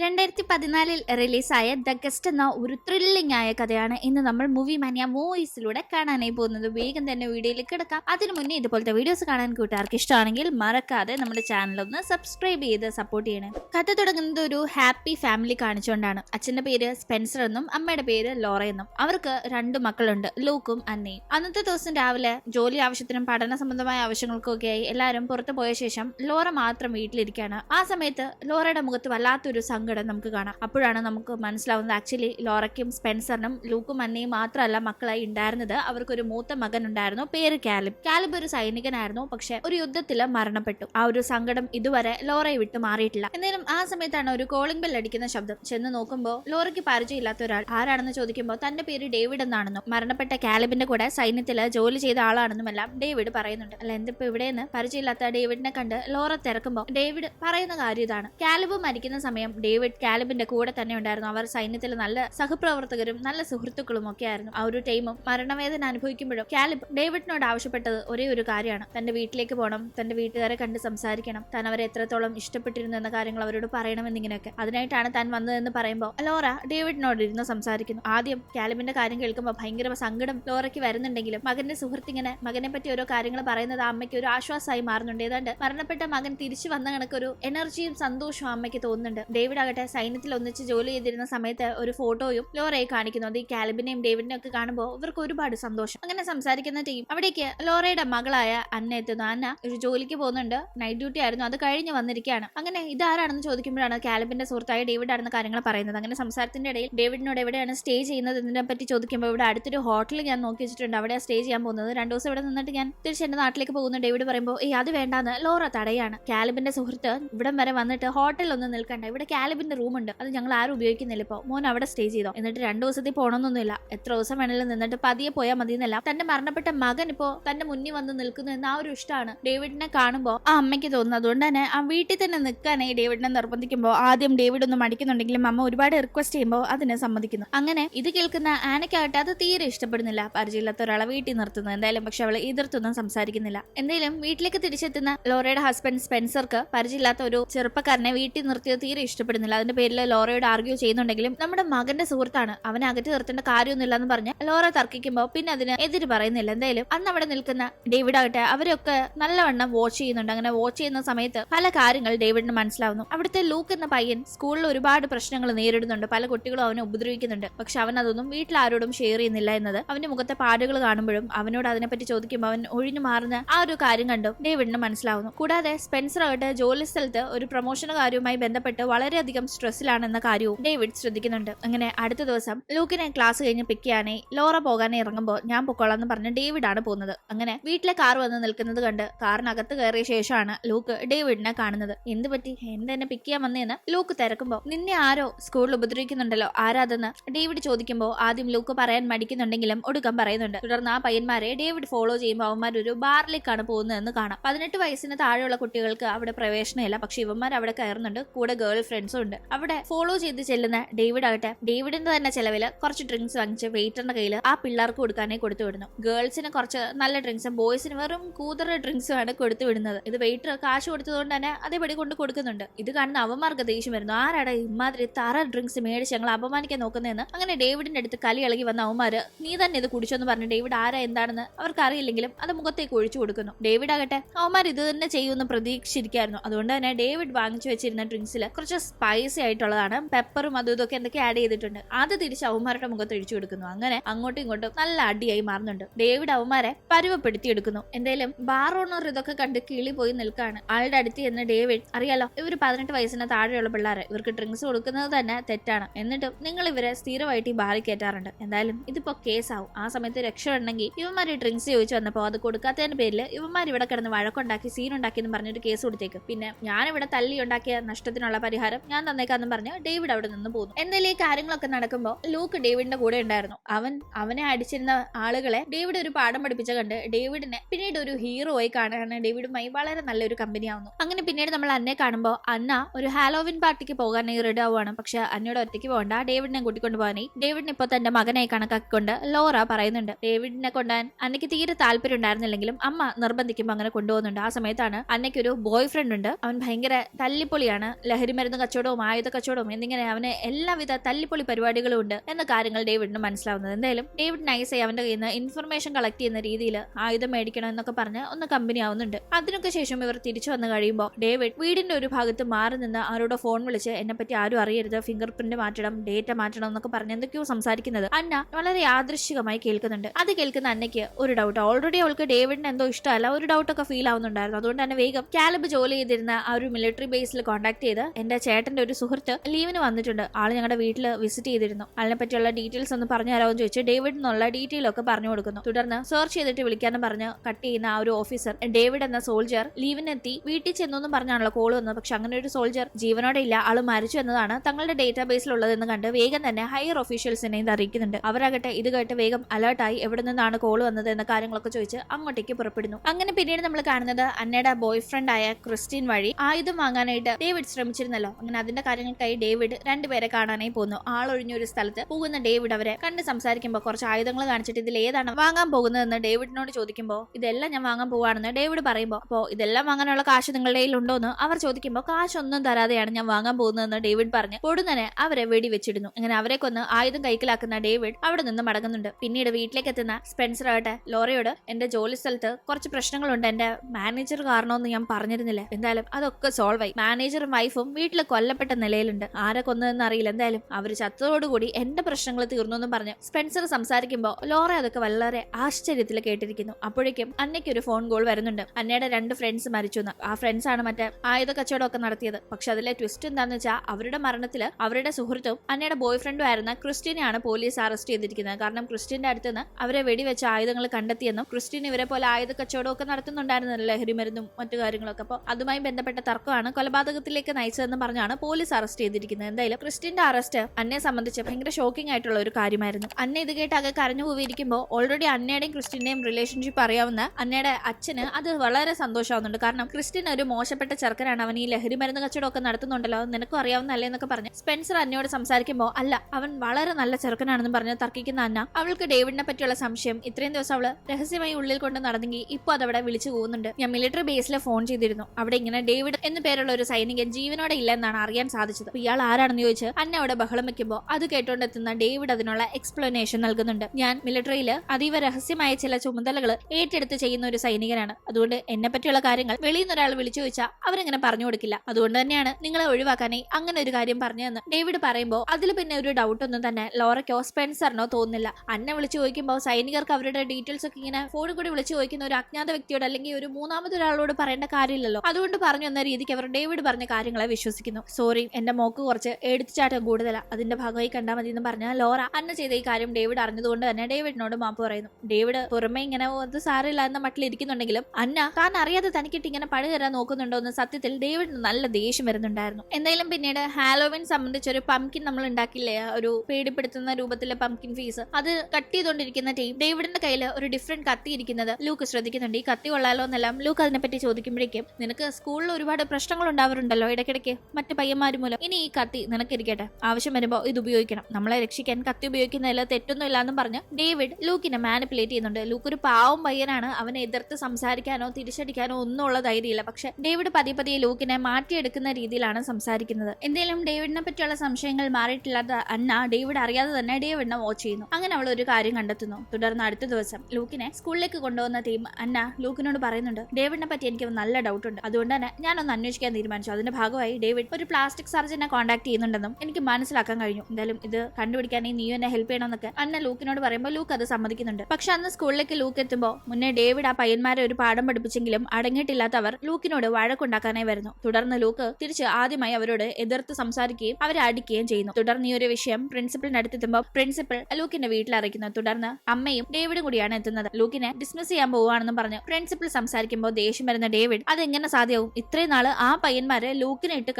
രണ്ടായിരത്തി പതിനാലിൽ റിലീസായ ദ ഗസ്റ്റ് എന്ന ഒരു ത്രില്ലിംഗ് ആയ കഥയാണ് ഇന്ന് നമ്മൾ മൂവി മാനിയ മൂവീസിലൂടെ കാണാനായി പോകുന്നത്. വേഗം തന്നെ വീഡിയോയിലേക്ക് കിടക്കാം. അതിനു മുന്നേ ഇതുപോലത്തെ വീഡിയോസ് കാണാൻ കൂട്ടുകാർക്ക് ഇഷ്ടമാണെങ്കിൽ മറക്കാതെ നമ്മുടെ ചാനൽ ഒന്ന് സബ്സ്ക്രൈബ് ചെയ്ത് സപ്പോർട്ട് ചെയ്യണേ. കഥ തുടങ്ങുന്നത് ഒരു ഹാപ്പി ഫാമിലി കാണിച്ചുകൊണ്ടാണ്. അച്ഛന്റെ പേര് സ്പെൻസർ എന്നും അമ്മയുടെ പേര് ലോറ എന്നും. അവർക്ക് രണ്ട് മക്കളുണ്ട് ലൂക്കും അന്നയും. അന്നത്തെ ദിവസം രാവിലെ ജോലി ആവശ്യത്തിനും പഠന സംബന്ധമായ ആവശ്യങ്ങൾക്കൊക്കെയായി എല്ലാവരും പുറത്തു പോയ ശേഷം ലോറ മാത്രം വീട്ടിലിരിക്കുകയാണ്. ആ സമയത്ത് ലോറയുടെ മുഖത്ത് വല്ലാത്തൊരു സങ്കടം നമുക്ക് കാണാം. അപ്പോഴാണ് നമുക്ക് മനസ്സിലാവുന്നത് ആക്ച്വലി ലോറയ്ക്കും സ്പെൻസറിനും ലൂക്കും അന്നയും മാത്രമല്ല മക്കളായി ഉണ്ടായിരുന്നത്. അവർക്കൊരു മൂത്ത മകൻ ഉണ്ടായിരുന്നു പേര് കാലിബ്. കാലിബ് ഒരു സൈനികനായിരുന്നു പക്ഷെ ഒരു യുദ്ധത്തിൽ മരണപ്പെട്ടു. ആ ഒരു സങ്കടം ഇതുവരെ ലോറയെ വിട്ടു മാറിയിട്ടില്ല. എന്നാലും ആ സമയത്താണ് ഒരു കോളിംഗ് ബെൽ അടിക്കുന്ന ശബ്ദം. ചെന്ന് നോക്കുമ്പോൾ ലോറയ്ക്ക് പരിചയമില്ലാത്ത ഒരാൾ ആരാണെന്ന് ചോദിക്കുമ്പോൾ തന്റെ പേര് ഡേവിഡ് എന്നാണെന്നും മരണപ്പെട്ട കാലിബിന്റെ കൂടെ സൈന്യത്തിൽ ജോലി ചെയ്ത ആളാണെന്നും എല്ലാം ഡേവിഡ് പറയുന്നുണ്ട്. അല്ല എന്തിപ്പോ ഇവിടെയെന്ന് പരിചയമില്ലാത്ത ഡേവിഡിനെ കണ്ട് ലോറ തിരക്കുമ്പോൾ ഡേവിഡ് പറയുന്ന കാര്യം ഇതാണ്. കാലിബ് മരിക്കുന്ന സമയം ഡേവിഡ് കാലിബിന്റെ കൂടെ തന്നെ ഉണ്ടായിരുന്നു. അവർ സൈന്യത്തിൽ നല്ല സഹപ്രവർത്തകരും നല്ല സുഹൃത്തുക്കളും ഒക്കെ ആയിരുന്നു. ആ ഒരു ടൈമും മരണവേദന അനുഭവിക്കുമ്പോഴും കാലിബ് ഡേവിഡിനോട് ആവശ്യപ്പെട്ടത് ഒരേ ഒരു കാര്യമാണ്. തന്റെ വീട്ടിലേക്ക് പോകണം തന്റെ വീട്ടുകാരെ കണ്ട് സംസാരിക്കണം താൻ അവരെ എത്രത്തോളം ഇഷ്ടപ്പെട്ടിരുന്നു എന്ന കാര്യങ്ങൾ അവരോട് പറയണമെന്നിങ്ങനെയൊക്കെ അതിനായിട്ടാണ് താൻ വന്നതെന്ന് പറയുമ്പോൾ ലോറ ഡേവിഡിനോട് ഇരുന്ന് സംസാരിക്കുന്നു. ആദ്യം കാലിബിന്റെ കാര്യം കേൾക്കുമ്പോൾ ഭയങ്കര സങ്കടം ലോറയ്ക്ക് വരുന്നുണ്ടെങ്കിലും മകന്റെ സുഹൃത്ത് ഇങ്ങനെ മകനെ പറ്റി ഓരോ കാര്യങ്ങൾ പറയുന്നത് അമ്മയ്ക്ക് ഒരു ആശ്വാസമായി മാറുന്നുണ്ട്. ഏതാണ്ട് മരണപ്പെട്ട മകൻ തിരിച്ചു വന്ന കണക്കൊരു എനർജിയും സന്തോഷവും അമ്മയ്ക്ക് തോന്നുന്നുണ്ട്. ഡേവിഡ് ആകട്ടെ സൈന്യത്തിൽ ഒന്നിച്ച് ജോലി ചെയ്തിരുന്ന സമയത്ത് ഒരു ഫോട്ടോയും ലോറയെ കാണിക്കുന്നു. അത് ഈ കാലിബിനെയും ഡേവിഡിനെയും ഒക്കെ കാണുമ്പോൾ ഇവർക്ക് ഒരുപാട് സന്തോഷം. അങ്ങനെ സംസാരിക്കുന്ന ടീം അവിടേക്ക് ലോറയുടെ മകളായ അന്ന എത്തുന്നു. അന്ന ഒരു ജോലിക്ക് പോകുന്നുണ്ട്. നൈറ്റ് ഡ്യൂട്ടി ആയിരുന്നു. അത് കഴിഞ്ഞ് വന്നിരിക്കുകയാണ്. അങ്ങനെ ഇതാരാണെന്ന് ചോദിക്കുമ്പോഴാണ് കാലിബിന്റെ സുഹൃത്തായ ഡേവിഡ് ആണെന്ന് കാര്യങ്ങൾ പറയുന്നത്. അങ്ങനെ സംസാരത്തിന്റെ ഇടയിൽ ഡേവിഡിനോട് എവിടെയാണ് സ്റ്റേ ചെയ്യുന്നത് എന്നതിനെ പറ്റി ചോദിക്കുമ്പോൾ ഇവിടെ അടുത്തൊരു ഹോട്ടൽ ഞാൻ നോക്കി വെച്ചിട്ടുണ്ട്. അവിടെ സ്റ്റേ ചെയ്യാൻ പോകുന്നത്. രണ്ടു ദിവസം ഇവിടെ നിന്നിട്ട് ഞാൻ തിരിച്ച് എന്റെ നാട്ടിലേക്ക് പോകുന്നു. ഡേവിഡ് പറയുമ്പോൾ ഏയ് അത് വേണ്ടാന്ന്. ലോറ തടയാണ്. കാലിബിന്റെ സുഹൃത്ത് ഇവിടം വരെ വന്നിട്ട് ഹോട്ടലിൽ ഒന്ന് നിൽക്കണ്ട. ഇവിടെ കാലിബിന്റെ റൂം ഉണ്ട് അത് ഞങ്ങൾ ആരും ഉപയോഗിക്കുന്നില്ല ഇപ്പോൾ മോൻ അവിടെ സ്റ്റേ ചെയ്തോ. എന്നിട്ട് രണ്ട് ദിവസത്തിൽ പോകണമെന്നൊന്നുമില്ല എത്ര ദിവസം വേണമെങ്കിലും നിന്നിട്ട് പതിയെ പോയാൽ മതി എന്നല്ല തന്റെ മരണപ്പെട്ട മകൻ ഇപ്പോ തന്റെ മുന്നിൽ വന്ന് നിൽക്കുന്നു എന്ന ആ ഒരു ഇഷ്ടമാണ്. ഡേവിഡിനെ കാണുമ്പോൾ ആ അമ്മയ്ക്ക് തോന്നുന്നത് അതുകൊണ്ട് തന്നെ ആ വീട്ടിൽ തന്നെ നിൽക്കാനായി ഡേവിഡിനെ നിർബന്ധിക്കുമ്പോൾ ആദ്യം ഡേവിഡ് ഒന്ന് മടിക്കുന്നുണ്ടെങ്കിലും അമ്മ ഒരുപാട് റിക്വസ്റ്റ് ചെയ്യുമ്പോൾ അതിനെ സമ്മതിക്കുന്നു. അങ്ങനെ ഇത് കേൾക്കുന്ന ആനയ്ക്കാകട്ടെ അത് തീരെ ഇഷ്ടപ്പെടുന്നില്ല. പരിചയമില്ലാത്ത ഒരാളെ വീട്ടിൽ നിർത്തുന്നു എന്തായാലും പക്ഷെ അവൾ എതിർത്തൊന്നും സംസാരിക്കുന്നില്ല. എന്തായാലും വീട്ടിലേക്ക് തിരിച്ചെത്തുന്ന ലോറയുടെ ഹസ്ബൻഡ് സ്പെൻസർക്ക് പരിചയമില്ലാത്ത ഒരു ചെറുപ്പക്കാരനെ വീട്ടിൽ നിർത്തിയത് തീരെ ഇഷ്ടപ്പെടുന്നില്ല. അതിന്റെ പേരിൽ ലോറയോട് ആർഗ്യൂ ചെയ്യുന്നുണ്ടെങ്കിലും നമ്മുടെ മകന്റെ സുഹൃത്താണ്. അവനെ അകറ്റി നിർത്തേണ്ട കാര്യമൊന്നുമില്ല എന്ന് പറഞ്ഞ് ലോറ തർക്കിക്കുമ്പോൾ പിന്നെ അതിന് എതിര് പറയുന്നില്ല. എന്തായാലും അന്ന് അവിടെ നിൽക്കുന്ന ഡേവിഡ് ആകട്ടെ അവരൊക്കെ നല്ലവണ്ണം വാച്ച് ചെയ്യുന്നുണ്ട്. അങ്ങനെ വാച്ച് ചെയ്യുന്ന സമയത്ത് പല കാര്യങ്ങൾ ഡേവിഡിന് മനസ്സിലാവുന്നു. അവിടുത്തെ ലൂക്ക് എന്ന പയ്യൻ സ്കൂളിൽ ഒരുപാട് പ്രശ്നങ്ങൾ നേരിടുന്നുണ്ട്. പല കുട്ടികളും അവനെ ഉപദ്രവിക്കുന്നുണ്ട്. പക്ഷെ അവൻ അതൊന്നും വീട്ടിൽ ആരോടും ഷെയർ ചെയ്യുന്നില്ല എന്നത് അവന്റെ മുഖത്തെ പാടുകൾ കാണുമ്പോഴും അവനോട് അതിനെപ്പറ്റി ചോദിക്കുമ്പോൾ അവൻ ഒഴിഞ്ഞു മാറുന്ന ആ ഒരു കാര്യം കണ്ടും ഡേവിഡിന് മനസ്സിലാവുന്നു. കൂടാതെ സ്പെൻസർ ആകട്ടെ ജോലി സ്ഥലത്ത് ഒരു പ്രൊമോഷൻ കാര്യവുമായി ബന്ധപ്പെട്ട് വളരെയധികം സ്ട്രെസ്സിലാണെന്ന കാര്യവും ഡേവിഡ് ശ്രദ്ധിക്കുന്നുണ്ട്. അങ്ങനെ അടുത്ത ദിവസം ലൂക്കിനെ ക്ലാസ് കഴിഞ്ഞ് പിക്ക് ചെയ്യാനേ ലോറ പോകാനേ ഇറങ്ങുമ്പോൾ ഞാൻ പൊക്കോളാം എന്ന് പറഞ്ഞ് ഡേവിഡ് ആണ് പോകുന്നത്. അങ്ങനെ വീട്ടിലെ കാർ വന്ന് നിൽക്കുന്നത് കണ്ട് കാറിനകത്ത് കയറിയ ശേഷമാണ് ലൂക്ക് ഡേവിഡിനെ കാണുന്നത്. എന്ത് പറ്റി? എന്തെന്നെ പിക്ക് ചെയ്യാൻ വന്നേന്ന്? ലൂക്ക് തിരക്കുമ്പോൾ നിന്നെ ആരോ സ്കൂളിൽ ഉപദ്രവിക്കുന്നുണ്ടല്ലോ. ആരാതെന്ന്? ഡേവിഡ് ചോദിക്കുമ്പോൾ ആദ്യം ലൂക്ക് പറയാൻ മടിക്കുന്നുണ്ടെങ്കിലും ഒടുക്കം പറയുന്നുണ്ട്. തുടർന്ന് ആ പയ്യന്മാരെ ഡേവിഡ് ഫോളോ ചെയ്യുമ്പോൾ അവന്മാർ ഒരു ബാറിലേക്കാണ് പോകുന്നതെന്ന് കാണാം. പതിനെട്ട് വയസ്സിന് താഴെയുള്ള കുട്ടികൾക്ക് അവിടെ പ്രവേശനമില്ല. പക്ഷെ ഇവന്മാർ അവിടെ കയറുന്നുണ്ട്. കൂടെ ഗേൾ ഫ്രണ്ട്സും ഉണ്ട്. അവിടെ ഫോളോ ചെയ്ത് ചെല്ലുന്ന ഡേവിഡ് ആകട്ടെ. ഡേവിഡിന്റെ തന്നെ ചെലവിൽ കുറച്ച് ഡ്രിങ്ക്സ് വാങ്ങിച്ച് വെയിറ്ററിന്റെ കയ്യിൽ ആ പിള്ളേർക്ക് കൊടുക്കാനായി കൊടുത്തു വിടുന്നു. ഗേൾസിന് കുറച്ച് നല്ല ഡ്രിങ്ക്സും ബോയ്സിന് വെറും കൂതറ ഡ്രിങ്ക്സും ആണ് കൊടുത്തു വിടുന്നത്. ഇത് വെയിറ്റർ കാശ് കൊടുത്തതുകൊണ്ട് തന്നെ അതേപടി കൊണ്ട് കൊടുക്കുന്നുണ്ട്. ഇത് കാണുന്ന അവന്മാർക്ക് ദേഷ്യം വരുന്നു. ആരാടാ ഇമാതിരി തറ ഡ്രിങ്ക്സ് മേടിച്ച് ഞങ്ങൾ അപമാനിക്കാൻ നോക്കുന്നതെന്ന്? അങ്ങനെ ഡേവിഡിന്റെ അടുത്ത് കലി ഇളകി വന്ന അവന്മാര് നീ തന്നെ ഇത് കുടിച്ചെന്ന് പറഞ്ഞ് ഡേവിഡ് ആരാ എന്താണെന്ന് അവർക്ക് അറിയില്ലെങ്കിലും അത് മുഖത്തേക്ക് ഒഴിച്ചു കൊടുക്കുന്നു. ഡേവിഡ് ആകട്ടെ അവന്മാർ ഇത് തന്നെ ചെയ്യുമെന്ന് പ്രതീക്ഷിച്ചിരിക്കായിരുന്നു. അതുകൊണ്ട് തന്നെ ഡേവിഡ് വാങ്ങിച്ചു വെച്ചിരുന്ന ഡ്രിങ്ക്സിൽ കുറച്ച് സ്പൈസി ആയിട്ടുള്ളതാണ്. പെപ്പറും അതും ഇതൊക്കെ എന്തൊക്കെ ആഡ് ചെയ്തിട്ടുണ്ട്. അത് തിരിച്ച് അവന്മാരുടെ മുഖത്ത് ഒഴിച്ചു കൊടുക്കുന്നു. അങ്ങനെ അങ്ങോട്ടും ഇങ്ങോട്ടും നല്ല അടിയായി മാറുന്നുണ്ട്. ഡേവിഡ് അവന്മാരെ പരുവപ്പെടുത്തിയെടുക്കുന്നു എന്തായാലും ബാർ ഓണർ ഇതൊക്കെ കണ്ട് കിളി പോയി നിൽക്കാണ്. ആളുടെ അടുത്ത് ചെന്ന് ഡേവിഡ് അറിയാലോ ഇവർ പതിനെട്ട് വയസ്സിന് താഴെയുള്ള പിള്ളേരെ. ഇവർക്ക് ഡ്രിങ്ക്സ് കൊടുക്കുന്നത് തന്നെ തെറ്റാണ്. എന്നിട്ടും നിങ്ങൾ ഇവരെ സ്ഥിരമായിട്ട് ഈ ബാറിൽ കയറ്റാറുണ്ട്. എന്തായാലും ഇതിപ്പോ കേസാവും ആ സമയത്ത് രക്ഷപ്പെടണമെങ്കിൽ ഇവന്മാർ ഡ്രിങ്ക്സ് ചോദിച്ചു വന്നപ്പോൾ അത് കൊടുക്കാത്തതിന്റെ പേരിൽ ഇവന്മാർ ഇവിടെ കിടന്ന് വഴക്കുണ്ടാക്കി സീൻ ഉണ്ടാക്കി എന്ന് പറഞ്ഞൊരു കേസ് കൊടുത്തേക്കും. പിന്നെ ഞാൻ ഞാനിവിടെ തല്ലി ഉണ്ടാക്കിയ നഷ്ടത്തിനുള്ള പരിഹാരം ഞാൻ തന്നേക്കാന്ന് പറഞ്ഞ് ഡേവിഡ് അവിടെ നിന്ന് പോകുന്നു എന്തായാലും ഈ കാര്യങ്ങളൊക്കെ നടക്കുമ്പോൾ ലൂക്ക് ഡേവിഡിന്റെ കൂടെ ഉണ്ടായിരുന്നു. അവൻ അവനെ അടിച്ചിരുന്ന ആളുകളെ ഡേവിഡ് ഒരു പാഠം പഠിപ്പിച്ച കണ്ട് ഡേവിഡിനെ പിന്നീട് ഒരു ഹീറോ ആയി കാണാൻ ഡേവിഡുമായി വളരെ നല്ലൊരു കമ്പനി ആവുന്നു. അങ്ങനെ പിന്നീട് നമ്മൾ അന്നെ കാണുമ്പോൾ അന്ന ഒരു ഹാലോവിൻ പാർട്ടിക്ക് പോകാനായി റെഡി ആവുകയാണ് പക്ഷെ അന്നയോട് ഒറ്റയ്ക്ക് പോകണ്ട. ഡേവിഡിനെ കൂട്ടിക്കൊണ്ട് പോകാനായി. ഡേവിഡിനെ ഇപ്പോൾ തന്റെ മകനായി കണക്കാക്കിക്കൊണ്ട് ലോറ പറയുന്നുണ്ട് ഡേവിഡിനെ കൊണ്ടാൻ അന്നയ്ക്ക് തീരെ താല്പര്യം ഉണ്ടായിരുന്നില്ലെങ്കിലും അമ്മ നിർബന്ധിക്കുമ്പോൾ അങ്ങനെ കൊണ്ടുപോകുന്നുണ്ട്. ആ സമയത്താണ് അന്നയ്ക്ക് ഒരു ബോയ് ഫ്രണ്ട് ഉണ്ട്. അവൻ ഭയങ്കര തല്ലിപ്പൊളിയാണ്. ലഹരി മരുന്ന് കച്ചവടം കച്ചവടവും ആയുധ കച്ചവടവും എന്നിങ്ങനെ അവന് എല്ലാവിധ തല്ലിപ്പൊളി പരിപാടികളും ഉണ്ട് എന്ന കാര്യങ്ങൾ ഡേവിഡിന് മനസ്സിലാവുന്നത്. എന്തായാലും ഡേവിഡ് നൈസായി അവന്റെ കയ്യിൽ നിന്ന് ഇൻഫർമേഷൻ കളക്ട് ചെയ്യുന്ന രീതിയിൽ ആയുധം മേടിക്കണം എന്നൊക്കെ പറഞ്ഞ് ഒന്ന് കമ്പനി ആവുന്നുണ്ട്. അതിനൊക്കെ ശേഷം ഇവർ തിരിച്ചു വന്നു കഴിയുമ്പോൾ ഡേവിഡ് വീടിന്റെ ഒരു ഭാഗത്ത് മാറി നിന്ന് ആരോടോ ഫോൺ വിളിച്ച് എന്നെ പറ്റി ആരും അറിയരുത്. ഫിംഗർ പ്രിന്റ് മാറ്റണം ഡേറ്റ മാറ്റണം എന്നൊക്കെ പറഞ്ഞ് എന്തൊക്കെയോ സംസാരിക്കുന്നത് അന്ന വളരെ യാദൃശികമായി കേൾക്കുന്നുണ്ട്. അത് കേൾക്കുന്ന അന്നയ്ക്ക് ഒരു ഡൗട്ട് ഓൾറെഡി അവൾക്ക് ഡേവിഡിന് എന്തോ ഇഷ്ടമല്ല. ഒരു ഡൗട്ടൊക്കെ ഫീൽ ആവുന്നുണ്ടായിരുന്നു. അതുകൊണ്ട് തന്നെ വേഗം കാലബ് ജോലി ചെയ്തിരുന്ന ആ ഒരു മിലിറ്ററി ബേസിൽ കോൺടാക്ട് ചെയ്ത് എന്റെ ചേട്ടന്റെ ഒരു സുഹൃത്ത് ലീവിന് വന്നിട്ടുണ്ട്. ആൾ ഞങ്ങളുടെ വീട്ടിൽ വിസിറ്റ് ചെയ്തിരുന്നു. അതിനെ പറ്റിയുള്ള ഡീറ്റെയിൽസ് ഒന്ന് പറഞ്ഞു തരാമെന്ന് ചോദിച്ച് ഡേവിഡ് എന്നുള്ള ഡീറ്റെയിൽ ഒക്കെ പറഞ്ഞു കൊടുക്കുന്നു. തുടർന്ന് സെർച്ച് ചെയ്തിട്ട് വിളിക്കാന്ന് പറഞ്ഞ് കട്ട് ചെയ്യുന്ന ആ ഒരു ഓഫീസർ ഡേവിഡ് എന്ന സോൾജർ ലീവിനെത്തി വീട്ടിൽ ചെന്നൊന്നും പറഞ്ഞാണല്ലോ കോൾ വന്നത്. പക്ഷെ അങ്ങനെ ഒരു സോൾജർ ജീവനോടെ ഇല്ല. ആൾ മരിച്ചു എന്നതാണ് തങ്ങളുടെ ഡേറ്റാബേസിലുള്ളതെന്ന് കണ്ട് വേഗം തന്നെ ഹയർ ഒഫീഷ്യൽസിനെ ഇത് അറിയിക്കുന്നുണ്ട്. അവരാകട്ടെ ഇത് കേട്ട് വേഗം അലേർട്ടായി എവിടെ നിന്നാണ് കോൾ വന്നത് എന്ന കാര്യങ്ങളൊക്കെ ചോദിച്ച് അങ്ങോട്ടേക്ക് പുറപ്പെടുന്നു. അങ്ങനെ പിന്നീട് നമ്മൾ കാണുന്നത് അന്നയുടെ ബോയ് ഫ്രണ്ട് ആയ ക്രിസ്റ്റീൻ വഴി ആയുധം വാങ്ങാനായിട്ട് ഡേവിഡ് ശ്രമിച്ചിരുന്നല്ലോ. അങ്ങനെ അതിന്റെ കാര്യങ്ങൾക്കായി ഡേവിഡ് രണ്ടുപേരെ കാണാനായി പോകുന്നു. ആളൊഴിഞ്ഞ ഒരു സ്ഥലത്ത് പോകുന്ന ഡേവിഡ് അവരെ കണ്ട് സംസാരിക്കുമ്പോൾ കുറച്ച് ആയുധങ്ങൾ കാണിച്ചിട്ട് ഇതിൽ ഏതാണ് വാങ്ങാൻ പോകുന്നതെന്ന് ഡേവിഡിനോട് ചോദിക്കുമ്പോൾ ഇതെല്ലാം ഞാൻ വാങ്ങാൻ പോവാണെന്ന് ഡേവിഡ് പറയുമ്പോൾ അപ്പോൾ ഇതെല്ലാം വാങ്ങാനുള്ള കാശ് നിങ്ങളുടെ കയ്യിൽ ഉണ്ടോന്ന് അവർ ചോദിക്കുമ്പോൾ കാശൊന്നും തരാതെയാണ് ഞാൻ വാങ്ങാൻ പോകുന്നതെന്ന് ഡേവിഡ് പറഞ്ഞ് പൊടുന്നനെ അവരെ വെടിവെച്ചിടുന്നു അങ്ങനെ അവരെ കൊന്ന് ആയുധം കൈക്കലാക്കുന്ന ഡേവിഡ് അവിടെ നിന്ന് മടങ്ങുന്നുണ്ട്. പിന്നീട് വീട്ടിലേക്ക് എത്തുന്ന സ്പെൻസർ ആവട്ടെ ലോറയോട് എന്റെ ജോലി സ്ഥലത്ത് കുറച്ച് പ്രശ്നങ്ങളുണ്ട്. എന്റെ മാനേജർ കാരണമെന്ന് ഞാൻ പറഞ്ഞിരുന്നില്ല. എന്തായാലും അതൊക്കെ സോൾവ് ആയി. മാനേജറും വൈഫും വീട്ടിൽ കൊല്ലപ്പെട്ട നിലയിലുണ്ട്. ആരെ കൊന്നതെന്ന് അറിയില്ല. എന്തായാലും അവർ ചത്തതോടുകൂടി എന്റെ പ്രശ്നങ്ങൾ തീർന്നു എന്നും പറഞ്ഞ് സ്പെൻസർ സംസാരിക്കുമ്പോൾ ലോറ അതൊക്കെ വളരെ ആശ്ചര്യത്തിൽ കേട്ടിരിക്കുന്നു. അപ്പോഴേക്കും അന്നയ്ക്ക് ഒരു ഫോൺ കോൾ വരുന്നുണ്ട്. അന്നയുടെ രണ്ട് ഫ്രണ്ട്സ് മരിച്ചു എന്ന്. ആ ഫ്രണ്ട്സ് ആണ് മറ്റേ ആയുധ കച്ചവടമൊക്കെ നടത്തിയത്. പക്ഷെ അതിലെ ട്വിസ്റ്റ് എന്താന്ന് വെച്ചാൽ അവരുടെ മരണത്തിൽ അവരുടെ സുഹൃത്തും അന്നയുടെ ബോയ് ഫ്രണ്ടും ആയിരുന്ന ക്രിസ്റ്റീനെയാണ് പോലീസ് അറസ്റ്റ് ചെയ്തിരിക്കുന്നത്. കാരണം ക്രിസ്റ്റീന്റെ അടുത്ത് നിന്ന് അവരെ വെടിവെച്ച ആയുധങ്ങൾ കണ്ടെത്തിയെന്നും ക്രിസ്റ്റീൻ ഇവരെ പോലെ ആയുധ കച്ചവടമൊക്കെ നടത്തുന്നുണ്ടായിരുന്നല്ലോ ലഹരി മരുന്നും മറ്റു കാര്യങ്ങളൊക്കെ. അപ്പോൾ അതുമായി ബന്ധപ്പെട്ട തർക്കമാണ് കൊലപാതകത്തിലേക്ക് നയിച്ചതെന്ന് പറഞ്ഞാണ് പോലീസ് അറസ്റ്റ് ചെയ്തിരിക്കുന്നത്. എന്തായാലും ക്രിസ്റ്റിന്റെ അറസ്റ്റ് അന്നയെ സംബന്ധിച്ച് ഭയങ്കര ഷോക്കിംഗ് ആയിട്ടുള്ള ഒരു കാര്യമായിരുന്നു. അന്ന ഇത് കേട്ട് ആകെ കരഞ്ഞു പോയിരിക്കുമ്പോൾ ഓൾറെഡി അന്നയുടെയും ക്രിസ്റ്റിന്റെയും റിലേഷൻഷിപ്പ് അറിയാവുന്ന അന്നയുടെ അച്ഛന് അത് വളരെ സന്തോഷമാവുന്നുണ്ട്. കാരണം ക്രിസ്റ്റിൻ ഒരു മോശപ്പെട്ട ചെറുക്കനാണ്. അവൻ ഈ ലഹരി മരുന്ന് കച്ചവടമൊക്കെ നടത്തുന്നുണ്ടല്ലോ. നിനക്കും അറിയാവുന്നല്ലേ എന്നൊക്കെ പറഞ്ഞ് സ്പെൻസർ അന്നയോട് സംസാരിക്കുമ്പോൾ അല്ല അവൻ വളരെ നല്ല ചെറുക്കനാണെന്ന് പറഞ്ഞ് തർക്കിക്കുന്ന അന്ന അവൾക്ക് ഡേവിഡിനെ പറ്റിയുള്ള സംശയം ഇത്രയും ദിവസം അവൾ രഹസ്യമായി ഉള്ളിൽ കൊണ്ട് നടന്നെങ്കിൽ ഇപ്പോൾ അതവിടെ വിളിച്ചു പോകുന്നുണ്ട്. ഞാൻ മിലിറ്ററി ബേസിൽ ഫോൺ ചെയ്തിരുന്നു. അവിടെ ഇങ്ങനെ ഡേവിഡ് എന്നു പേരുള്ള ഒരു സൈനികൻ ജീവനോടെ ഇല്ല എന്നാണ് അറിയാൻ സാധിച്ചത്. ഇയാൾ ആരാണെന്ന് ചോദിച്ച് അന്ന അവിടെ ബഹളം വെക്കുമ്പോൾ അത് കേട്ടോണ്ടെത്തുന്ന ഡേവിഡ് അതിനുള്ള എക്സ്പ്ലനേഷൻ നൽകുന്നുണ്ട്. ഞാൻ മിലിറ്ററിയിൽ അതീവ രഹസ്യമായ ചില ചുമതലകൾ ഏറ്റെടുത്ത് ചെയ്യുന്ന ഒരു സൈനികനാണ്. അതുകൊണ്ട് എന്നെ പറ്റിയുള്ള കാര്യങ്ങൾ വെളിയിൽ നിന്ന് ഒരാൾ വിളിച്ചു ചോദിച്ചാൽ അവരങ്ങനെ പറഞ്ഞു കൊടുക്കില്ല. അതുകൊണ്ട് തന്നെയാണ് നിങ്ങളെ ഒഴിവാക്കാനായി അങ്ങനെ ഒരു കാര്യം പറഞ്ഞതെന്ന് ഡേവിഡ് പറയുമ്പോൾ അതിൽ പിന്നെ ഒരു ഡൗട്ട് ഒന്നും തന്നെ ലോറയ്ക്കോ സ്പെൻസറിനോ തോന്നുന്നില്ല. അന്നെ വിളിച്ചു ചോദിക്കുമ്പോൾ സൈനികർക്ക് അവരുടെ ഡീറ്റെയിൽസ് ഒക്കെ ഇങ്ങനെ ഫോണിൽ കൂടി വിളിച്ചു ചോദിക്കുന്ന ഒരു അജ്ഞാത വ്യക്തിയോട് അല്ലെങ്കിൽ ഒരു മൂന്നാമത് ഒരാളോട് പറയേണ്ട കാര്യമില്ലല്ലോ. അതുകൊണ്ട് പറഞ്ഞു എന്ന രീതിക്ക് അവർ ഡേവിഡ് പറഞ്ഞ കാര്യങ്ങളെ വിശ്വസിക്കുന്നു. സോറി എന്റെ മോക്ക് കുറച്ച് എടുത്തുചാട്ടം കൂടുതലാ. അതിന്റെ ഭാഗമായി കണ്ടാൽ മതി എന്ന് പറഞ്ഞ ലോറ അന്ന ചെയ്ത ഈ കാര്യം ഡേവിഡ് അറിഞ്ഞതുകൊണ്ട് തന്നെ ഡേവിഡിനോട് മാപ്പ് പറയുന്നു. ഡേവിഡ് പുറമെ ഇങ്ങനെ അത് സാറില്ല എന്ന മട്ടിൽ ഇരിക്കുന്നുണ്ടെങ്കിലും അന്ന താൻ അറിയാതെ തനിക്കിട്ട് ഇങ്ങനെ പണി തരാൻ നോക്കുന്നുണ്ടോ എന്ന് സത്യത്തിൽ ഡേവിഡിന് നല്ല ദേഷ്യം വരുന്നുണ്ടായിരുന്നു. എന്തായാലും പിന്നീട് ഹാലോവിൻ സംബന്ധിച്ച ഒരു പംകിൻ നമ്മൾ ഉണ്ടാക്കില്ലേ? ഒരു പേടിപ്പെടുത്തുന്ന രൂപത്തിലെ പംകിൻ ഫീസ് അത് കട്ട് ചെയ്തുകൊണ്ടിരിക്കുന്ന ടീം ഡേവിഡിന്റെ കയ്യിൽ ഒരു ഡിഫറെന്റ് കത്തി ഇരിക്കുന്നത് ലൂക്ക് ശ്രദ്ധിക്കുന്നുണ്ട്. ഈ കത്തി കൊള്ളാലോ എന്നെല്ലാം ലൂക്ക് അതിനെപ്പറ്റി ചോദിക്കുമ്പോഴേക്കും നിനക്ക് സ്കൂളിൽ ഒരുപാട് പ്രശ്നങ്ങൾ ഉണ്ടാവാറുണ്ടല്ലോ ഇടയ്ക്കിടയ്ക്ക്. മറ്റു പയ്യന്മാർ മൂലം ഇനി ഈ കത്തി നിനക്കിരിക്കട്ടെ. ആവശ്യം വരുമ്പോൾ ഇത് ഉപയോഗിക്കണം. നമ്മളെ രക്ഷിക്കാൻ കത്തി ഉപയോഗിക്കുന്നതിൽ തെറ്റൊന്നും ഇല്ലാന്നും പറഞ്ഞ് ഡേവിഡ് ലൂക്കിനെ മാനിപ്പുലേറ്റ് ചെയ്യുന്നുണ്ട്. ലൂക്ക് ഒരു പാവം പയ്യനാണ്. അവനെ എതിർത്ത് സംസാരിക്കാനോ തിരിച്ചടിക്കാനോ ഒന്നും ഉള്ള ധൈര്യമില്ല. പക്ഷെ ഡേവിഡ് പതിയെ പതിയെ ലൂക്കിനെ മാറ്റിയെടുക്കുന്ന രീതിയിലാണ് സംസാരിക്കുന്നത്. എന്തെങ്കിലും ഡേവിഡിനെ പറ്റിയുള്ള സംശയങ്ങൾ മാറിയിട്ടില്ലാത്ത അന്ന ഡേവിഡ് അറിയാതെ തന്നെ ഡേവിഡിനെ വാച്ച് ചെയ്യുന്നു. അങ്ങനെ അവൾ ഒരു കാര്യം കണ്ടെത്തുന്നു. തുടർന്ന് അടുത്ത ദിവസം ലൂക്കിനെ സ്കൂളിലേക്ക് കൊണ്ടുപോകുന്ന ടീം അന്ന ലൂക്കിനോട് പറയുന്നുണ്ട് ഡേവിഡിനെ പറ്റി എനിക്ക് നല്ല ഡൗട്ട് ഉണ്ട്. അതുകൊണ്ട് തന്നെ ഞാനൊന്ന് അന്വേഷിക്കാൻ തീരുമാനിച്ചു. അതിന്റെ ഭാഗമായി ഡേവിഡ് ഒരു പ്ലാസ്റ്റിക് സർജനെ കോൺടാക്ട് ചെയ്യുന്നുണ്ടെന്നും എനിക്ക് മനസ്സിലാക്കാൻ കഴിഞ്ഞു. എന്തായാലും ഇത് കണ്ടുപിടിക്കാനേ നീ എന്നെ ഹെൽപ്പ് ചെയ്യണമെന്നൊക്കെ അന്ന ലൂക്കിനോട് പറയുമ്പോൾ ലൂക്ക് അത് സമ്മതിക്കുന്നുണ്ട്. പക്ഷെ അന്ന് സ്കൂളിലേക്ക് ലൂക്ക് എത്തുമ്പോൾ മുന്നേ ഡേവിഡ് ആ പയ്യന്മാരെ ഒരു പാഠം പഠിപ്പിച്ചെങ്കിലും അടങ്ങിയിട്ടില്ലാത്തവർ ലൂക്കിനോട് വഴക്കുണ്ടാക്കാനായി വരുന്നു. തുടർന്ന് ലൂക്ക് തിരിച്ച് ആദ്യമായി അവരോട് എതിർത്ത് സംസാരിക്കുകയും അവരെ അടിക്കുകയും ചെയ്യുന്നു. തുടർന്ന് ഈ ഒരു വിഷയം പ്രിൻസിപ്പലിന്റെ അടുത്തെത്തുമ്പോൾ പ്രിൻസിപ്പൽ ലൂക്കിന്റെ വീട്ടിൽ അറിയിക്കുന്നു. തുടർന്ന് അമ്മയും ഡേവിഡും കൂടിയാണ് എത്തുന്നത്. ലൂക്കിനെ ഡിസ്മിസ് ചെയ്യാൻ പോവുകയാണെന്നും പറഞ്ഞു പ്രിൻസിപ്പൽ സംസാരിക്കുമ്പോൾ ദേഷ്യം വരുന്ന ഡേവിഡ് അതെങ്ങനെ സാധ്യവും? ഇത്രയും നാൾ ആ പയ്യന്മാരെ ലൂക്കിനെ ഇട്ട്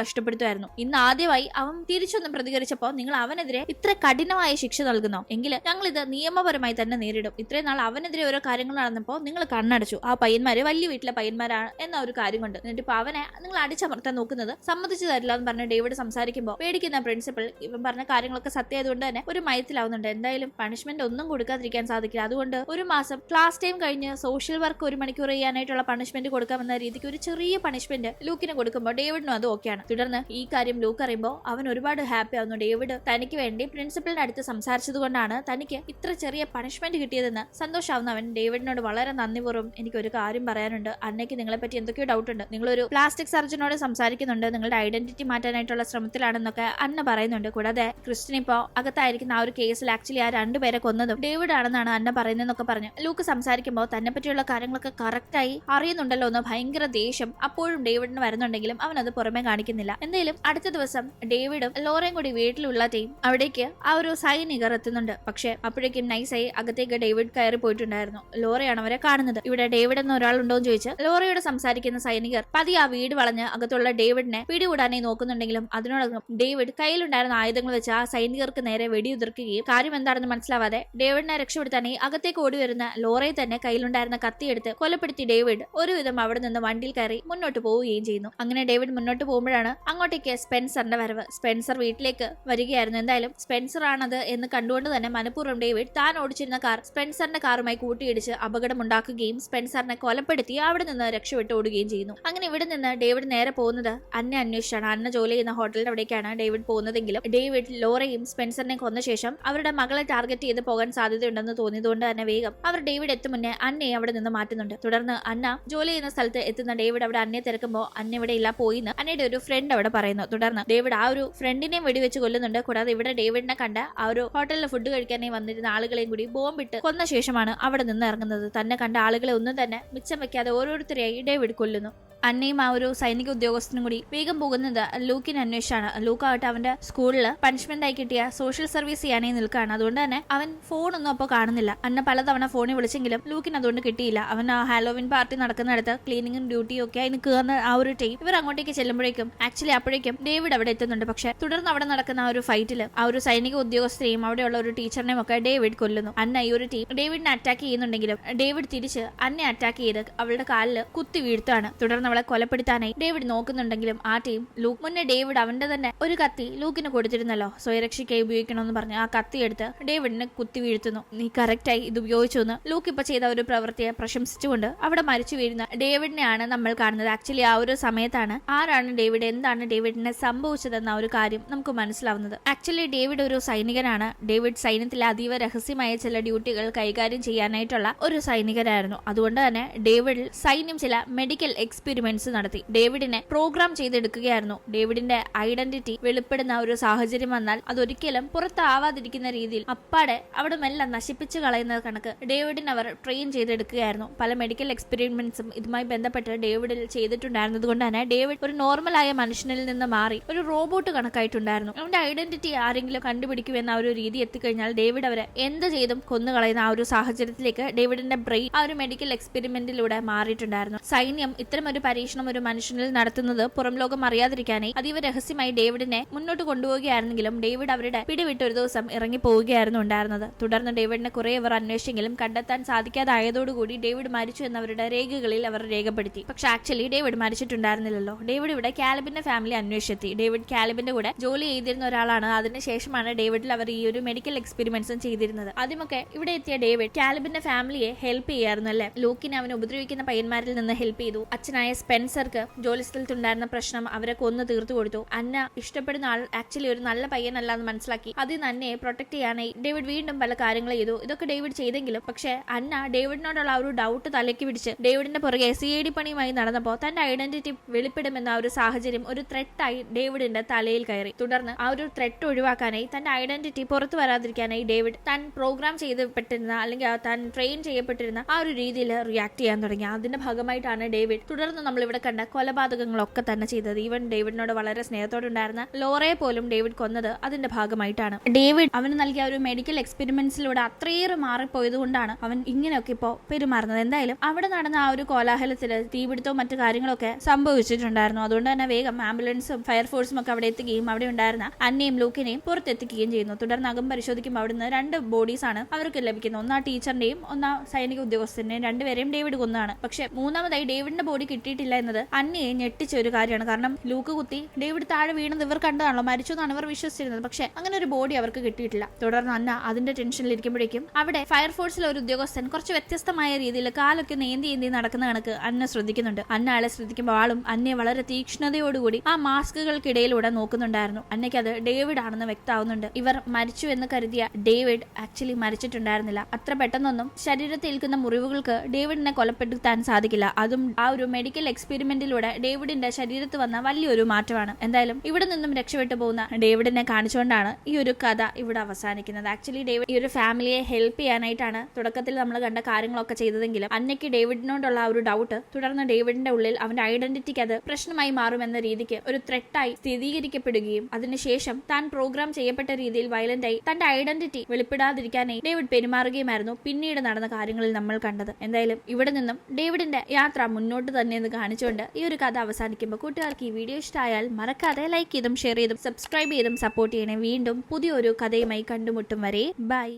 കഷ്ടപ്പെടുത്തുമായിരുന്നു ഇന്ന് ആദ്യമായി അവൻ തിരിച്ചൊന്നും പ്രതികരിച്ചപ്പോൾ നിങ്ങൾ അവനെതിരെ ഇത്ര കഠിനമായ ശിക്ഷ നൽകുന്നോ? എങ്കിൽ ഞങ്ങൾ ഇത് നിയമപരമായി തന്നെ നേരിടും. ഇത്രയും നാൾ അവനെതിരെ ഓരോ കാര്യങ്ങൾ നടന്നപ്പോൾ നിങ്ങൾ കണ്ണടച്ചു. ആ പയ്യന്മാര് വലിയ വീട്ടിലെ പയ്യന്മാരാണ് എന്ന ഒരു കാര്യം കൊണ്ട്. എന്നിട്ട് ഇപ്പൊ അവനെ നിങ്ങൾ അടിച്ചമർത്താൻ നോക്കുന്നത് സമ്മതിച്ചു തരില്ല എന്ന് പറഞ്ഞ ഡേവിഡ് സംസാരിക്കുമ്പോൾ പേടിക്കുന്ന പ്രിൻസിപ്പൽ ഇവൻ പറഞ്ഞ കാര്യങ്ങളൊക്കെ സത്യമായതുകൊണ്ട് തന്നെ ഒരു മയത്തിലാവുന്നുണ്ട്. എന്തായാലും പണിഷ്മെന്റ് ഒന്നും കൊടുക്കാതിരിക്കാൻ സാധിക്കില്ല. അതുകൊണ്ട് ഒരു മാസം ക്ലാസ് ടൈം കഴിഞ്ഞ് സോഷ്യൽ വർക്ക് ഒരു മണിക്കൂർ ചെയ്യാനായിട്ടുള്ള പണിഷ്മെന്റ് കൊടുക്കാമെന്ന രീതിക്ക് ഒരു ചെറിയ പണിഷ്മെന്റ് ലൂക്കിന് കൊടുക്കുമ്പോൾ ഡേവിഡിനും അത് ഓക്കെയാണ് തുടർന്ന് കാര്യം ലൂക്ക് അറിയുമ്പോൾ അവൻ ഒരുപാട് ഹാപ്പി ആവുന്നു ഡേവിഡ് തനിക്ക് വേണ്ടി പ്രിൻസിപ്പലിന്റെ അടുത്ത് സംസാരിച്ചത് കൊണ്ടാണ് തനിക്ക് ഇത്ര ചെറിയ പണിഷ്മെന്റ് കിട്ടിയതെന്ന് സന്തോഷാവുന്ന. അവൻ ഡേവിഡിനോട് വളരെ നന്ദിപൂർവം എനിക്ക് ഒരു കാര്യം പറയാനുണ്ട്. അന്നയ്ക്ക് നിങ്ങളെ പറ്റി എന്തൊക്കെയോ ഡൗട്ട് ഉണ്ട്. നിങ്ങളൊരു പ്ലാസ്റ്റിക് സർജനോട് സംസാരിക്കുന്നുണ്ട്. നിങ്ങളുടെ ഐഡന്റിറ്റി മാറ്റാനായിട്ടുള്ള ശ്രമത്തിലാണെന്നൊക്കെ അന്ന പറയുന്നുണ്ട്. കൂടാതെ ക്രിസ്റ്റിൻ ഇപ്പോ അകത്തായിരിക്കുന്ന ആ ഒരു കേസിൽ ആക്ച്വലി ആ രണ്ടുപേരെ കൊന്നതും ഡേവിഡ് ആണെന്നാണ് അന്ന പറയുന്നതെന്നൊക്കെ പറഞ്ഞു ലൂക്ക് സംസാരിക്കുമ്പോൾ തന്നെ പറ്റിയുള്ള കാര്യങ്ങളൊക്കെ കറക്റ്റായി അറിയുന്നുണ്ടല്ലോ എന്ന് ഭയങ്കര ദേഷ്യം അപ്പോഴും ഡേവിഡിന് വരുന്നുണ്ടെങ്കിലും അവൻ അത് പുറമെ കാണിക്കുന്നില്ല. എന്തായാലും അടുത്ത ദിവസം ഡേവിഡും ലോറയും കൂടി വീട്ടിലുള്ള ടീം അവിടേക്ക് ആ ഒരു സൈനികർ എത്തുന്നുണ്ട് പക്ഷെ അപ്പോഴേക്കും നൈസായി അകത്തേക്ക് ഡേവിഡ് കയറി പോയിട്ടുണ്ടായിരുന്നു. ലോറയാണ് അവരെ കാണുന്നത്. ഇവിടെ ഡേവിഡ് എന്ന ഒരാളുണ്ടോ എന്ന് ചോദിച്ച് ലോറയോട് സംസാരിക്കുന്ന സൈനികർ പതി ആ വീട് വളഞ്ഞ് അകത്തുള്ള ഡേവിഡിനെ പിടികൂടാനായി നോക്കുന്നുണ്ടെങ്കിലും അതിനോടകം ഡേവിഡ് കയ്യിലുണ്ടായിരുന്ന ആയുധങ്ങൾ വെച്ച് ആ സൈനികർക്ക് നേരെ വെടിയുതിർക്കുകയും കാര്യം എന്താണെന്ന് മനസ്സിലാവാതെ ഡേവിഡിനെ രക്ഷപ്പെടുത്താനായി അകത്തേക്ക് ഓടി വരുന്ന ലോറയെ തന്നെ കയ്യിലുണ്ടായിരുന്ന കത്തിയെടുത്ത് കൊലപ്പെടുത്തി ഡേവിഡ് ഒരുവിധം അവിടെ നിന്ന് വണ്ടിയിൽ കയറി മുന്നോട്ട് പോവുകയും ചെയ്യുന്നു. അങ്ങനെ ഡേവിഡ് മുന്നോട്ട് പോകുമ്പോഴാണ് അങ്ങോട്ടേക്ക് സ്പെൻസറിന്റെ വരവ്? സ്പെൻസർ വീട്ടിലേക്ക് വരികയായിരുന്നു. എന്തായാലും സ്പെൻസർ ആണത് എന്ന് കണ്ടുകൊണ്ട് തന്നെ മനഃപൂർവം ഡേവിഡ് താൻ ഓടിച്ചിരുന്ന കാർ സ്പെൻസറിന്റെ കാറുമായി കൂട്ടിയിടിച്ച് അപകടമുണ്ടാക്കുകയും സ്പെൻസറിനെ കൊലപ്പെടുത്തി അവിടെ നിന്ന് രക്ഷപ്പെട്ട് ഓടുകയും ചെയ്യുന്നു. അങ്ങനെ ഇവിടെ നിന്ന് ഡേവിഡ് നേരെ പോകുന്നത് അന്നെ അന്വേഷിച്ചാണ്. അന്ന ജോലി ചെയ്യുന്ന ഹോട്ടലിന്റെ അവിടേക്കാണ് ഡേവിഡ് പോകുന്നതെങ്കിലും ഡേവിഡ് ലോറയും സ്പെൻസറിനെ കൊന്ന ശേഷം അവരുടെ മകളെ ടാർഗറ്റ് ചെയ്ത് പോകാൻ സാധ്യതയുണ്ടെന്ന് തോന്നിയതുകൊണ്ട് തന്നെ വേഗം അവർ ഡേവിഡ് എത്തും മുന്നേ അന്നയെ അവിടെ നിന്ന് മാറ്റുന്നുണ്ട്. തുടർന്ന് അന്ന ജോലി ചെയ്യുന്ന സ്ഥലത്ത് എത്തുന്ന ഡേവിഡ് അവിടെ അന്നയെ തിരക്കുമ്പോൾ അന്ന ഇവിടെ ഇല്ല പോയിന്ന് അന്നയുടെ ഒരു ഫ്രണ്ട് അവിടെ പറയുന്നു. തുടർന്ന് ഡേവിഡ് ആ ഒരു ഫ്രണ്ടിനെയും വെടിവെച്ച് കൊല്ലുന്നുണ്ട്. കൂടാതെ ഇവിടെ ഡേവിഡിനെ കണ്ട ആ ഒരു ഹോട്ടലിൽ ഫുഡ് കഴിക്കാനായി വന്നിരുന്ന ആളുകളെയും കൂടി ബോംബിട്ട് കൊന്ന ശേഷമാണ് അവിടെ നിന്ന് ഇറങ്ങുന്നത്. തന്നെ കണ്ട ആളുകളെ ഒന്നും തന്നെ മിച്ചം വെക്കാതെ ഓരോരുത്തരെയായി ഡേവിഡ് കൊല്ലുന്നു. അന്നയും ആ ഒരു സൈനിക ഉദ്യോഗസ്ഥനും കൂടി വേഗം പോകുന്നത് ലൂക്കിനെ അന്വേഷിച്ചാണ്. ലൂക്ക് ആവട്ടെ അവന്റെ സ്കൂളിൽ പണിഷ്മെന്റ് ആയി കിട്ടിയ സോഷ്യൽ സർവീസ് ചെയ്യാനായി നിൽക്കുകയാണ്. അതുകൊണ്ട് തന്നെ അവൻ ഫോണൊന്നും അപ്പോൾ കാണുന്നില്ല. അന്ന പലതവണ ഫോണിൽ വിളിച്ചെങ്കിലും ലൂക്കിന് അതുകൊണ്ട് കിട്ടിയില്ല. അവൻ ആ ഹാലോവിൻ പാർട്ടി നടക്കുന്നിടത്ത് ക്ലീനിങ്ങും ഡ്യൂട്ടിയും ഒക്കെ ആയി നിൽക്കുന്ന ആ ഒരു ടീം ഇവർ അങ്ങോട്ടേക്ക് ചെല്ലുമ്പോഴേക്കും ആക്ച്വലി അപ്പോഴേക്കും ഡേവിഡ് അവിടെ എത്തുന്നുണ്ട്. പക്ഷെ തുടർന്ന് അവിടെ നടക്കുന്ന ആ ഒരു ഫൈറ്റിൽ ആ ഒരു സൈനിക ഉദ്യോഗസ്ഥരെയും അവിടെയുള്ള ഒരു ടീച്ചറിനെയും ഒക്കെ ഡേവിഡ് കൊല്ലുന്നു. അന്ന ഈ ഒരു ടീം ഡേവിഡിനെ അറ്റാക്ക് ചെയ്യുന്നുണ്ടെങ്കിലും ഡേവിഡ് തിരിച്ച് അന്നെ അറ്റാക്ക് ചെയ്ത് അവളുടെ കാലിൽ കുത്തി വീഴ്ത്താണ് തുടർന്ന് അവളെ കൊലപ്പെടുത്താനായി ഡേവിഡ് നോക്കുന്നുണ്ടെങ്കിലും ആ ടീം ലൂക്ക് മുന്നേ ഡേവിഡ് അവന്റെ തന്നെ ഒരു കത്തി ലൂക്കിന് കൊടുത്തിരുന്നല്ലോ. സ്വയരക്ഷയ്ക്കായി ഉപയോഗിക്കണമെന്ന് പറഞ്ഞ് ആ കത്തി എടുത്ത് ഡേവിഡിനെ കുത്തി വീഴ്ത്തുന്നു. നീ കറക്റ്റായി ഇത് ഉപയോഗിച്ചു എന്ന് ലൂക്ക് ഇപ്പൊ ചെയ്ത ഒരു പ്രവൃത്തിയെ പ്രശംസിച്ചുകൊണ്ട് അവിടെ മരിച്ചു വീഴുന്ന ഡേവിഡിനെയാണ് നമ്മൾ കാണുന്നത്. ആക്ച്വലി ആ ഒരു സമയത്താണ് ആരാണ് ഡേവിഡ് എന്താണ് ഡേവിഡിനെ സംഭവിച്ചതെന്ന ഒരു കാര്യം നമുക്ക് മനസ്സിലാവുന്നത്. ആക്ച്വലി ഡേവിഡ് ഒരു സൈനികനാണ്. ഡേവിഡ് സൈന്യത്തിലെ അതീവ രഹസ്യമായ ചില ഡ്യൂട്ടികൾ കൈകാര്യം ചെയ്യാനായിട്ടുള്ള ഒരു സൈനികനായിരുന്നു. അതുകൊണ്ട് തന്നെ ഡേവിഡിൽ സൈന്യം ചില മെഡിക്കൽ എക്സ്പെരിമെന്റ്സ് നടത്തി. ഡേവിഡിനെ പ്രോഗ്രാം ചെയ്തെടുക്കുകയായിരുന്നു. ഡേവിഡിന്റെ ഐഡന്റിറ്റി വെളിപ്പെടുന്ന ഒരു സാഹചര്യം വന്നാൽ അതൊരിക്കലും പുറത്താവാതിരിക്കുന്ന രീതിയിൽ അപ്പാടെ അവിടെ മെല്ലെ നശിപ്പിച്ചു കളയുന്ന കണക്ക് ഡേവിഡിനെ അവർ ട്രെയിൻ ചെയ്തെടുക്കുകയായിരുന്നു. പല മെഡിക്കൽ എക്സ്പെരിമെന്റ്സും ഇതുമായി ബന്ധപ്പെട്ട് ഡേവിഡിൽ ചെയ്തിട്ടുണ്ടായിരുന്നത് കൊണ്ട് തന്നെ ഡേവിഡ് ഒരു നോർമലായ മനുഷ്യനിൽ നിന്ന് മാറി ഒരു റോബോട്ട് കണക്കായിട്ടുണ്ടായിരുന്നു. അവന്റെ ഐഡന്റിറ്റി ആരെങ്കിലും കണ്ടുപിടിക്കുമെന്ന ഒരു രീതി എത്തിക്കഴിഞ്ഞാൽ ഡേവിഡ് അവരെ എന്ത് ചെയ്തും കൊന്നുകളയുന്ന ആ ഒരു സാഹചര്യത്തിലേക്ക് ഡേവിഡിന്റെ ബ്രെയിൻ ആ ഒരു മെഡിക്കൽ എക്സ്പെരിമെന്റിലൂടെ മാറിയിട്ടുണ്ടായിരുന്നു. സൈന്യം ഇത്തരം ഒരു പരീക്ഷണം ഒരു മനുഷ്യനിൽ നടത്തുന്നത് പുറം ലോകം അറിയാതിരിക്കാനായി അതീവ രഹസ്യമായി ഡേവിഡിനെ മുന്നോട്ട് കൊണ്ടുപോവുകയായിരുന്നെങ്കിലും ഡേവിഡ് അവരുടെ പിടിവിട്ട് ഒരു ദിവസം ഇറങ്ങി പോവുകയായിരുന്നു ഉണ്ടായിരുന്നത്. തുടർന്ന് ഡേവിഡിനെ കുറെ അവർ അന്വേഷിച്ചെങ്കിലും കണ്ടെത്താൻ സാധിക്കാതായതോടുകൂടി ഡേവിഡ് മരിച്ചു എന്നവരുടെ രേഖകളിൽ അവർ രേഖപ്പെടുത്തി. പക്ഷെ ആക്ച്വലി ഡേവിഡ് മരിച്ചിട്ടുണ്ടായിരുന്നില്ലല്ലോ. ഡേവിഡ് ഇവിടെ കാലിബിന്റെ ഫാമിലി അന്വേഷിച്ചെത്തി. ഡേവിഡ് കാലിബിന്റെ കൂടെ ജോലി ചെയ്തിരുന്ന ഒരാളാണ്. അതിനുശേഷമാണ് ഡേവിഡിൽ അവർ ഈ ഒരു മെഡിക്കൽ എക്സ്പെരിമെന്റ്സും ചെയ്തിരുന്നത്. ആദ്യമൊക്കെ ഇവിടെ എത്തിയ ഡേവിഡ് കാലിബിന്റെ ഫാമിലിയെ ഹെൽപ്പ് ചെയ്യായിരുന്നു അല്ലെ? ലൂക്കിനെ അവനെ ഉപദ്രവിക്കുന്ന പയ്യന്മാരിൽ നിന്ന് ഹെൽപ്പ് ചെയ്തു. അച്ഛനായ സ്പെൻസർക്ക് ജോലി സ്ഥലത്തുണ്ടായിരുന്ന പ്രശ്നം അവരെ കൊന്നു തീർത്തു കൊടുത്തു. അന്ന ഇഷ്ടപ്പെടുന്ന ആൾ ആക്ച്വലി ഒരു നല്ല പയ്യനല്ല എന്ന് മനസ്സിലാക്കി. അതിൽ നിന്ന് അന്നയെ പ്രൊട്ടക്ട് ചെയ്യാനായി ഡേവിഡ് വീണ്ടും പല കാര്യങ്ങൾ ചെയ്തു. ഇതൊക്കെ ഡേവിഡ് ചെയ്തെങ്കിലും പക്ഷേ അന്ന ഡേവിഡിനോടുള്ള ആ ഒരു ഡൗട്ട് തലയ്ക്ക് പിടിച്ച് ഡേവിഡിന്റെ പുറകെ സി ഐ ഡി പണിയുമായി നടന്നപ്പോൾ തന്റെ ഐഡന്റിറ്റി വെളിപ്പെടുമെന്ന ആ ഒരു സാഹചര്യം ഒരു ത്രെട്ടായി ഡേവിഡിന്റെ തലയിൽ കയറി. തുടർന്ന് ആ ഒരു ത്രെട്ട് ഒഴിവാക്കാനായി തന്റെ ഐഡന്റിറ്റി പുറത്തു വരാതിരിക്കാനായി ഡേവിഡ് താൻ പ്രോഗ്രാം ചെയ്യപ്പെട്ടിരുന്ന അല്ലെങ്കിൽ താൻ ട്രെയിൻ ചെയ്യപ്പെട്ടിരുന്ന ആ ഒരു രീതിയിൽ റിയാക്ട് ചെയ്യാൻ തുടങ്ങി. അതിന്റെ ഭാഗമായിട്ടാണ് ഡേവിഡ് തുടർന്ന് നമ്മൾ ഇവിടെ കണ്ട കൊലപാതകങ്ങളൊക്കെ തന്നെ ചെയ്തത്. ഈവൻ ഡേവിഡിനോട് വളരെ സ്നേഹത്തോടുണ്ടായിരുന്ന ലോറയെ പോലും ഡേവിഡ് കൊന്നത് അതിന്റെ ഭാഗമായിട്ടാണ്. ഡേവിഡ് അവന് നൽകിയ ഒരു മെഡിക്കൽ എക്സ്പെരിമെന്റ്സിലൂടെ അത്രയേറെ മാറിപ്പോയത് കൊണ്ടാണ് അവൻ ഇങ്ങനെയൊക്കെ ഇപ്പോൾ പെരുമാറുന്നത്. എന്തായാലും അവിടെ നടന്ന ആ ഒരു കോലാഹലത്തിൽ തീപിടുത്തവും മറ്റു കാര്യങ്ങളൊക്കെ സംഭവിച്ചിട്ടുണ്ടായിരുന്നു. അതുകൊണ്ട് തന്നെ വേഗം ആംബുലൻസും ഫയർഫോഴ്സും ഒക്കെ അവിടെ എത്തുകയും അവിടെ ഉണ്ടായിരുന്ന അന്നയും ലൂക്കിനെയും പുറത്തെത്തിക്കുകയും ചെയ്യുന്നു. തുടർന്ന് അകം പരിശോധിക്കുമ്പോൾ അവിടുന്ന് രണ്ട് ബോഡീസ് ആണ് അവർക്ക് ലഭിക്കുന്നത്. ഒന്നാ ടീച്ചറിന്റെയും ഒന്ന് സൈനിക ഉദ്യോഗസ്ഥന്റെയും. രണ്ടുപേരെയും ഡേവിഡ് കൊന്നാണ്. പക്ഷെ മൂന്നാമതായി ഡേവിഡിന്റെ ബോഡി കിട്ടിയിട്ട് കിട്ടിയിട്ടില്ല എന്നത് അന്നയെ ഞെട്ടിച്ച ഒരു കാര്യമാണ്. കാരണം ലൂക്ക് കുത്തി ഡേവിഡ് താഴെ വീണത് ഇവർ കണ്ടതാണല്ലോ മരിച്ചു എന്നാണ് ഇവർ വിശ്വസിച്ചിരുന്നത്. പക്ഷെ അങ്ങനെ ഒരു ബോഡി അവർക്ക് കിട്ടിയിട്ടില്ല. തുടർന്ന് അന്ന അതിന്റെ ടെൻഷനിൽ ഇരിക്കുമ്പോഴേക്കും അവിടെ ഫയർഫോഴ്സിലെ ഒരു ഉദ്യോഗസ്ഥൻ കുറച്ച് വ്യത്യസ്തമായ രീതിയിൽ കാലൊക്കെ നീന്തി നീന്തി നടക്കുന്ന കണക്ക് അന്ന ശ്രദ്ധിക്കുന്നുണ്ട്. അന്ന ആളെ ശ്രദ്ധിക്കുമ്പോൾ ആളും അന്നയെ വളരെ തീക്ഷ്ണതയോടുകൂടി ആ മാസ്കുകൾക്കിടയിലൂടെ നോക്കുന്നുണ്ടായിരുന്നു. അന്നയ്ക്ക് അത് ഡേവിഡ് ആണെന്ന് വ്യക്തമാവുന്നുണ്ട്. ഇവർ മരിച്ചു എന്ന് കരുതിയ ഡേവിഡ് ആക്ച്വലി മരിച്ചിട്ടുണ്ടായിരുന്നില്ല. അത്ര പെട്ടെന്നൊന്നും ശരീരത്തിൽ ഏൽക്കുന്ന മുറിവുകൾക്ക് ഡേവിഡിനെ കൊലപ്പെടുത്താൻ സാധിക്കില്ല. അതും ആ ഒരു മെഡിക്കൽ എക്സ്പെരിമെന്റിലൂടെ ഡേവിഡിന്റെ ശരീരത്ത് വന്ന വലിയൊരു മാറ്റമാണ്. എന്തായാലും ഇവിടെ നിന്നും രക്ഷപ്പെട്ടു പോകുന്ന ഡേവിഡിനെ കാണിച്ചുകൊണ്ടാണ് ഈ ഒരു കഥ ഇവിടെ അവസാനിക്കുന്നത്. ആക്ച്വലി ഡേവിഡ് ഈ ഒരു ഫാമിലിയെ ഹെൽപ്പ് ചെയ്യാനായിട്ടാണ് തുടക്കത്തിൽ നമ്മൾ കണ്ട കാര്യങ്ങളൊക്കെ ചെയ്തതെങ്കിലും അന്നയ്ക്ക് ഡേവിഡിനോടുള്ള ഒരു ഡൗട്ട് തുടർന്ന് ഡേവിഡിന്റെ ഉള്ളിൽ അവന്റെ ഐഡന്റിറ്റിക്ക് അത് പ്രശ്നമായി മാറുമെന്ന രീതിക്ക് ഒരു ത്രെട്ടായി സ്ഥിരീകരിക്കപ്പെടുകയും അതിനുശേഷം താൻ പ്രോഗ്രാം ചെയ്യപ്പെട്ട രീതിയിൽ വയലന്റായി തന്റെ ഐഡന്റിറ്റി വെളിപ്പെടാതിരിക്കാനായി ഡേവിഡ് പെരുമാറുകയുമായിരുന്നു പിന്നീട് നടന്ന കാര്യങ്ങളിൽ നമ്മൾ കണ്ടത്. എന്തായാലും ഇവിടെ നിന്നും ഡേവിഡിന്റെ യാത്ര മുന്നോട്ട് തന്നെ കാണിച്ചുകൊണ്ട് ഈ ഒരു കഥ അവസാനിക്കുമ്പോൾ കൂട്ടുകാർക്ക് ഈ വീഡിയോ ഇഷ്ടമായാൽ മറക്കാതെ ലൈക്ക് ചെയ്തും ഷെയർ ചെയ്തും സബ്സ്ക്രൈബ് ചെയ്തും സപ്പോർട്ട് ചെയ്യണേ. വീണ്ടും പുതിയൊരു കഥയുമായി കണ്ടുമുട്ടും വരെ. ബൈ